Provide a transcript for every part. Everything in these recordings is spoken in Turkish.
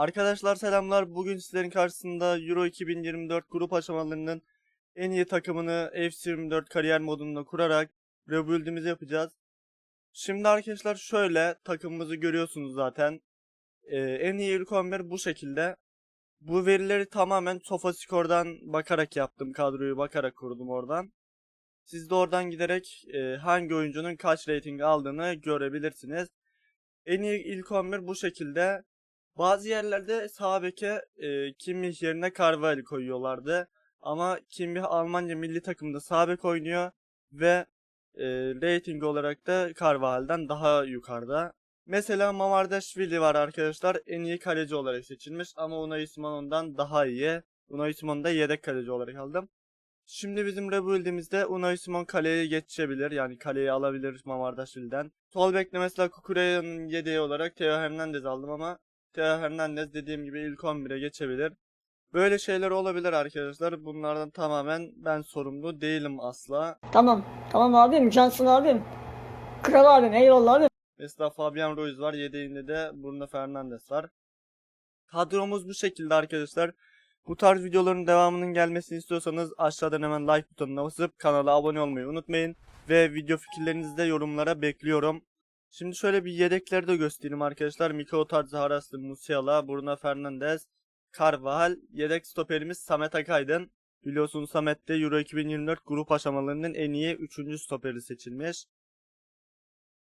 Arkadaşlar selamlar. Bugün sizlerin karşısında Euro 2024 grup aşamalarının en iyi takımını FC24 kariyer modunda kurarak rebuild'imizi yapacağız. Şimdi arkadaşlar şöyle takımımızı görüyorsunuz zaten. Ee, en iyi ilk 11 bu şekilde. Bu verileri tamamen SofaScore'dan bakarak yaptım. Kadroyu bakarak kurdum oradan. Siz de oradan giderek e, hangi oyuncunun kaç rating aldığını görebilirsiniz. En iyi ilk 11 bu şekilde. Bazı yerlerde sağ beke e, Kimmich yerine Carvalho koyuyorlardı. Ama Kimmich Almanya milli takımda sağ bek oynuyor ve e, rating olarak da Carvalho'dan daha yukarıda. Mesela Mamardashvili var arkadaşlar. En iyi kaleci olarak seçilmiş ama Unai Simon'dan daha iyi. Unai Simon'u da yedek kaleci olarak aldım. Şimdi bizim rebuild'imizde Unai Simon kaleye geçebilir. Yani kaleyi alabilir Mamardashvili'den. Sol bekle mesela Kukureya'nın yedeği olarak Theo Hernandez aldım ama Theo Hernandez dediğim gibi ilk 11'e geçebilir. Böyle şeyler olabilir arkadaşlar. Bunlardan tamamen ben sorumlu değilim asla. Tamam. Tamam abim. Cansın abim. Kral abim. Eyvallah abim. Mesela Fabian Ruiz var. Yedeğinde de Bruno Fernandes var. Kadromuz bu şekilde arkadaşlar. Bu tarz videoların devamının gelmesini istiyorsanız aşağıdan hemen like butonuna basıp kanala abone olmayı unutmayın. Ve video fikirlerinizi de yorumlara bekliyorum. Şimdi şöyle bir yedekleri de göstereyim arkadaşlar. Miko Tarzı, Haraslı, Musiala, Bruno Fernandes, Carvajal. Yedek stoperimiz Samet Akaydın. Biliyorsunuz Samet de Euro 2024 grup aşamalarının en iyi 3. stoperi seçilmiş.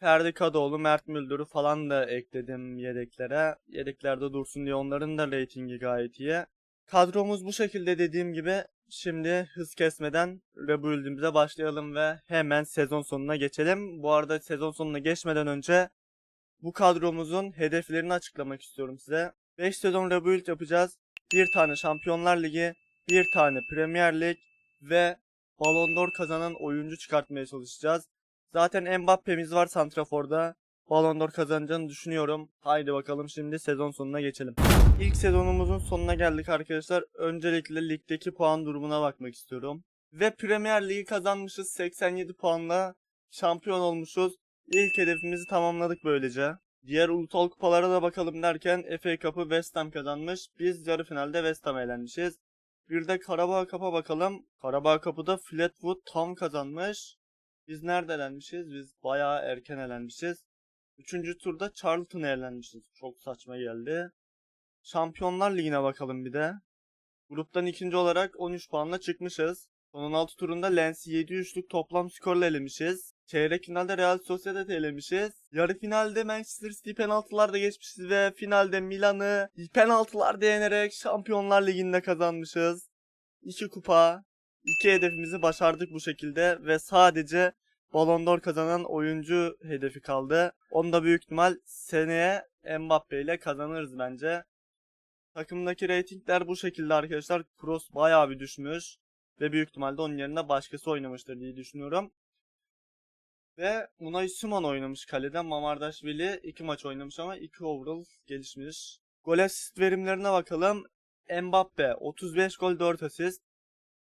Ferdi Kadıoğlu, Mert Müldür'ü falan da ekledim yedeklere. Yedeklerde dursun diye onların da reytingi gayet iyi. Kadromuz bu şekilde dediğim gibi. Şimdi hız kesmeden rebuild'imize başlayalım ve hemen sezon sonuna geçelim. Bu arada sezon sonuna geçmeden önce bu kadromuzun hedeflerini açıklamak istiyorum size. 5 sezon rebuild yapacağız. Bir tane Şampiyonlar Ligi, bir tane Premier Lig ve Ballon d'Or kazanan oyuncu çıkartmaya çalışacağız. Zaten Mbappe'miz var Santrafor'da. Ballon d'Or kazanacağını düşünüyorum. Haydi bakalım şimdi sezon sonuna geçelim. İlk sezonumuzun sonuna geldik arkadaşlar. Öncelikle ligdeki puan durumuna bakmak istiyorum. Ve Premier Ligi kazanmışız 87 puanla. Şampiyon olmuşuz. İlk hedefimizi tamamladık böylece. Diğer ulusal kupalara da bakalım derken FA Cup'ı West Ham kazanmış. Biz yarı finalde West Ham'a elenmişiz. Bir de Karabağ Cup'a bakalım. Karabağ Cup'ı Fleetwood tam kazanmış. Biz nerede elenmişiz? Biz bayağı erken elenmişiz. Üçüncü turda Charlton'a elenmişiz. Çok saçma geldi. Şampiyonlar Ligi'ne bakalım bir de. Gruptan ikinci olarak 13 puanla çıkmışız. Son 16 turunda Lens'i 7-3'lük toplam skorla elemişiz. Çeyrek finalde Real Sociedad'ı elemişiz. Yarı finalde Manchester City penaltılarda geçmişiz ve finalde Milan'ı penaltılarda yenerek Şampiyonlar Ligi'nde kazanmışız. 2 kupa, 2 hedefimizi başardık bu şekilde ve sadece Ballon d'Or kazanan oyuncu hedefi kaldı. Onu da büyük ihtimal seneye Mbappe ile kazanırız bence. Takımdaki reytingler bu şekilde arkadaşlar. Kroos bayağı bir düşmüş. Ve büyük ihtimalle onun yerine başkası oynamıştır diye düşünüyorum. Ve Unai Simon oynamış kalede. Mamardashvili 2 maç oynamış ama 2 overall gelişmiş. Gol asist verimlerine bakalım. Mbappe 35 gol 4 asist.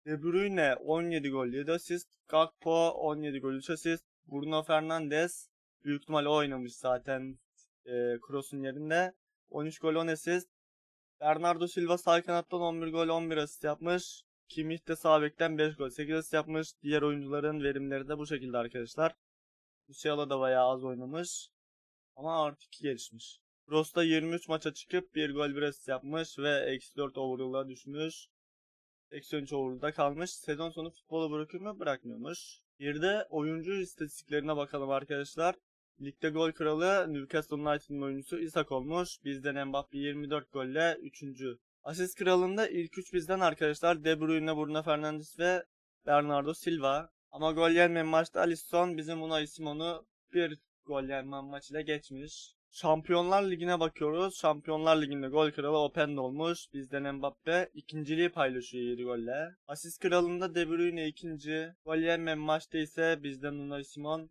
De Bruyne 17 gol 7 asist. Gakpo 17 gol 3 asist. Bruno Fernandes büyük ihtimalle oynamış zaten e, Kroos'un yerinde. 13 gol 10 asist. Bernardo Silva sağ kanattan 11 gol 11 asist yapmış. Kimmich de sağ bekten 5 gol 8 asist yapmış. Diğer oyuncuların verimleri de bu şekilde arkadaşlar. Musiala da bayağı az oynamış. Ama artık gelişmiş. Kroos da 23 maça çıkıp 1 gol 1 asist yapmış ve eksi 4 overall'a düşmüş. Eksi 13 overall'da kalmış. Sezon sonu futbolu bırakıyor mu? Bırakmıyormuş. Bir de oyuncu istatistiklerine bakalım arkadaşlar. Ligde gol kralı Newcastle United'ın oyuncusu Isak olmuş. Bizden Mbappe 24 golle 3. Asist kralında ilk 3 bizden arkadaşlar. De Bruyne, Bruno Fernandes ve Bernardo Silva. Ama gol yenmeyen maçta Alisson bizim Unai Simon'u bir gol yenmeyen maç ile geçmiş. Şampiyonlar Ligi'ne bakıyoruz. Şampiyonlar Ligi'nde gol kralı Openda olmuş. Bizden Mbappe ikinciliği paylaşıyor 7 golle. Asist kralında De Bruyne ikinci. Gol yenmeyen maçta ise bizden Unai Simon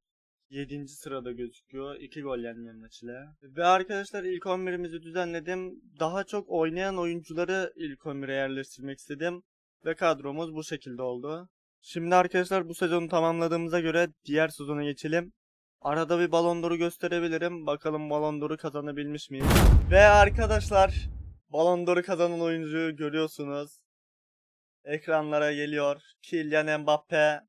7. sırada gözüküyor. 2 gol yenmeyen maç ile. Ve arkadaşlar ilk 11'imizi düzenledim. Daha çok oynayan oyuncuları ilk 11'e yerleştirmek istedim. Ve kadromuz bu şekilde oldu. Şimdi arkadaşlar bu sezonu tamamladığımıza göre diğer sezona geçelim. Arada bir Ballon d'Or'u gösterebilirim. Bakalım Ballon d'Or'u kazanabilmiş miyiz? Ve arkadaşlar Ballon d'Or'u kazanan oyuncuyu görüyorsunuz. Ekranlara geliyor. Kylian Mbappe.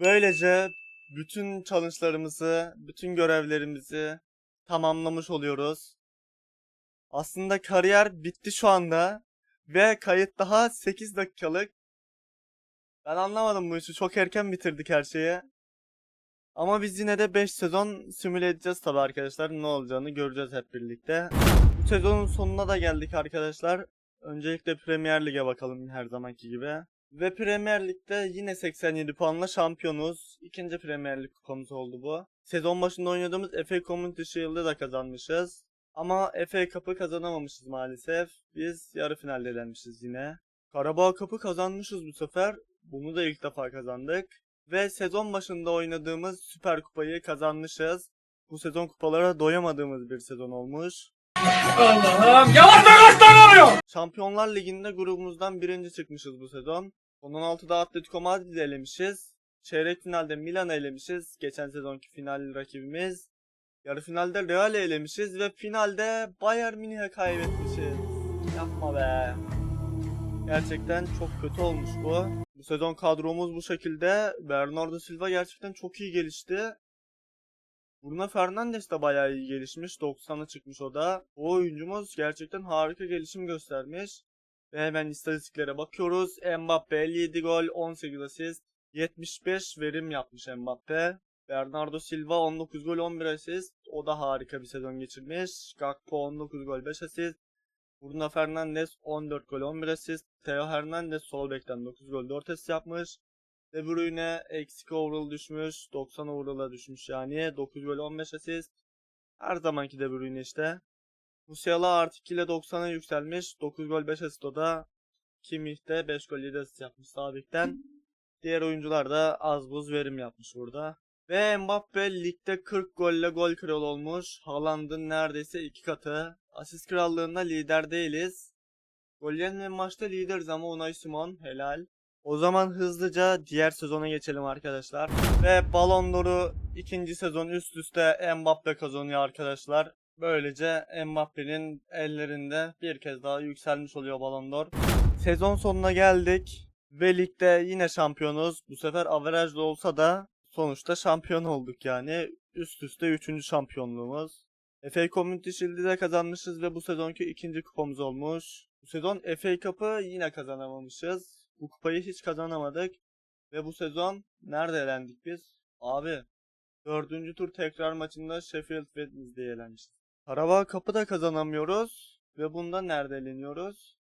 Böylece bütün challenge'larımızı, bütün görevlerimizi tamamlamış oluyoruz. Aslında kariyer bitti şu anda. Ve kayıt daha 8 dakikalık. Ben anlamadım bu işi. Çok erken bitirdik her şeyi. Ama biz yine de 5 sezon simüle edeceğiz tabi arkadaşlar. Ne olacağını göreceğiz hep birlikte. Bu sezonun sonuna da geldik arkadaşlar. Öncelikle Premier Lig'e bakalım her zamanki gibi. Ve Premier Lig'de yine 87 puanla şampiyonuz. İkinci Premier Lig kupamız oldu bu. Sezon başında oynadığımız FA Community Shield'ı da kazanmışız. Ama FA Cup'ı kazanamamışız maalesef. Biz yarı finalde elenmişiz yine. Karabağ Cup'ı kazanmışız bu sefer. Bunu da ilk defa kazandık. Ve sezon başında oynadığımız Süper Kupayı kazanmışız. Bu sezon kupalara doyamadığımız bir sezon olmuş. Allah'ım yavaş yavaş oluyor. Şampiyonlar Ligi'nde grubumuzdan birinci çıkmışız bu sezon. Son 16'da Atletico Madrid'i elemişiz. Çeyrek finalde Milan'ı elemişiz. Geçen sezonki final rakibimiz. Yarı finalde Real'i elemişiz ve finalde Bayern Münih'e kaybetmişiz. Yapma be. Gerçekten çok kötü olmuş bu. Bu sezon kadromuz bu şekilde. Bernardo Silva gerçekten çok iyi gelişti. Bruno Fernandes de bayağı iyi gelişmiş. 90'a çıkmış o da. O oyuncumuz gerçekten harika gelişim göstermiş. Ve hemen istatistiklere bakıyoruz. Mbappe 57 gol, 18 asist, 75 verim yapmış Mbappe. Bernardo Silva 19 gol, 11 asist. O da harika bir sezon geçirmiş. Gakpo 19 gol, 5 asist. Bruno Fernandes 14 gol, 11 asist. Theo Hernandez sol bekten 9 gol, 4 asist yapmış. De Bruyne eksik overall düşmüş. 90 overall'a düşmüş yani. 9 gol 15 asist. Her zamanki De Bruyne işte. Musiala artık ile 90'a yükselmiş. 9 gol 5 asist o da. Kimmich de 5 gol 7 asist yapmış sabikten. Diğer oyuncular da az buz verim yapmış burada. Ve Mbappe ligde 40 golle gol kralı olmuş. Haaland'ın neredeyse iki katı. Asist krallığında lider değiliz. Gollerin maçta lideriz ama Unai Simon helal. O zaman hızlıca diğer sezona geçelim arkadaşlar. Ve Ballon d'Or'u ikinci sezon üst üste Mbappe kazanıyor arkadaşlar. Böylece Mbappe'nin ellerinde bir kez daha yükselmiş oluyor Ballon d'Or. Sezon sonuna geldik. Ve ligde yine şampiyonuz. Bu sefer averajlı olsa da sonuçta şampiyon olduk yani. Üst üste 3. şampiyonluğumuz. FA Community Shield'i de kazanmışız ve bu sezonki ikinci kupamız olmuş. Bu sezon FA Cup'ı yine kazanamamışız. Bu kupayı hiç kazanamadık. Ve bu sezon nerede elendik biz? Abi dördüncü tur tekrar maçında Sheffield Wednesday'e elenmişiz. Karabağ Cup'ı da kazanamıyoruz. Ve bunda nerede eleniyoruz?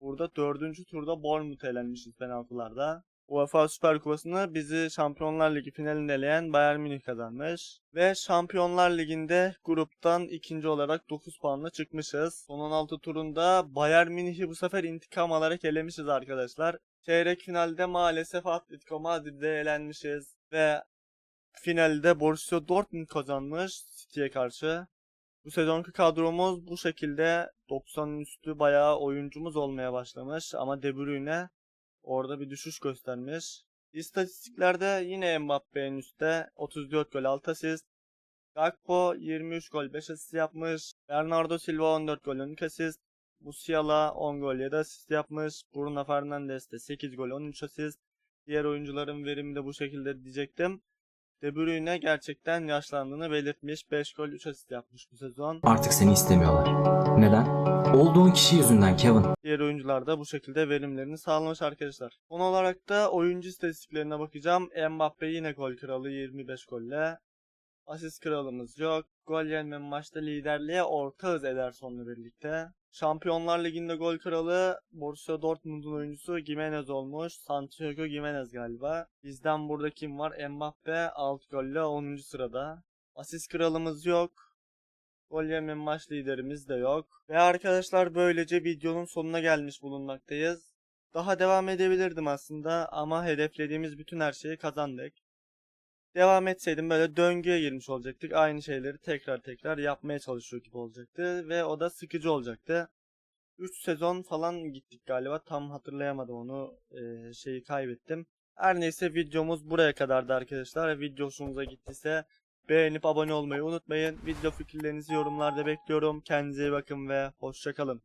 Burada dördüncü turda Bournemouth elenmişiz penaltılarda. UEFA Süper Kupası'nı bizi Şampiyonlar Ligi finalinde eleyen Bayern Münih kazanmış. Ve Şampiyonlar Ligi'nde gruptan ikinci olarak 9 puanla çıkmışız. Son 16 turunda Bayern Münih'i bu sefer intikam alarak elemişiz arkadaşlar. Çeyrek finalde maalesef Atletico Madrid'e elenmişiz. Ve finalde Borussia Dortmund kazanmış City'ye karşı. Bu sezonki kadromuz bu şekilde 90'ın üstü bayağı oyuncumuz olmaya başlamış ama De Bruyne orada bir düşüş göstermiş. İstatistiklerde yine Mbappe en üstte 34 gol 6 asist. Gakpo 23 gol 5 asist yapmış. Bernardo Silva 14 gol 12 asist. Musiala 10 gol 7 asist yapmış. Bruno Fernandes de 8 gol 13 asist. Diğer oyuncuların verimi de bu şekilde diyecektim. De Bruyne gerçekten yaşlandığını belirtmiş. 5 gol 3 asist yapmış bu sezon. Artık seni istemiyorlar. Neden? Olduğun kişi yüzünden Kevin. Diğer oyuncular da bu şekilde verimlerini sağlamış arkadaşlar. Son olarak da oyuncu istatistiklerine bakacağım. Mbappe yine gol kralı 25 golle. Asist kralımız yok. Gol yenme maçta liderliğe ortağız Ederson'la birlikte. Şampiyonlar Ligi'nde gol kralı Borussia Dortmund'un oyuncusu Gimenez olmuş. Santiago Gimenez galiba. Bizden burada kim var? Mbappe 6 golle 10. sırada. Asist kralımız yok. Gol yeme maç liderimiz de yok. Ve arkadaşlar böylece videonun sonuna gelmiş bulunmaktayız. Daha devam edebilirdim aslında ama hedeflediğimiz bütün her şeyi kazandık. Devam etseydim böyle döngüye girmiş olacaktık. Aynı şeyleri tekrar tekrar yapmaya çalışıyor gibi olacaktı ve o da sıkıcı olacaktı. 3 sezon falan gittik galiba. Tam hatırlayamadım onu. Ee, şeyi kaybettim. Her neyse videomuz buraya kadardı arkadaşlar. Video hoşunuza gittiyse beğenip abone olmayı unutmayın. Video fikirlerinizi yorumlarda bekliyorum. Kendinize iyi bakın ve hoşçakalın.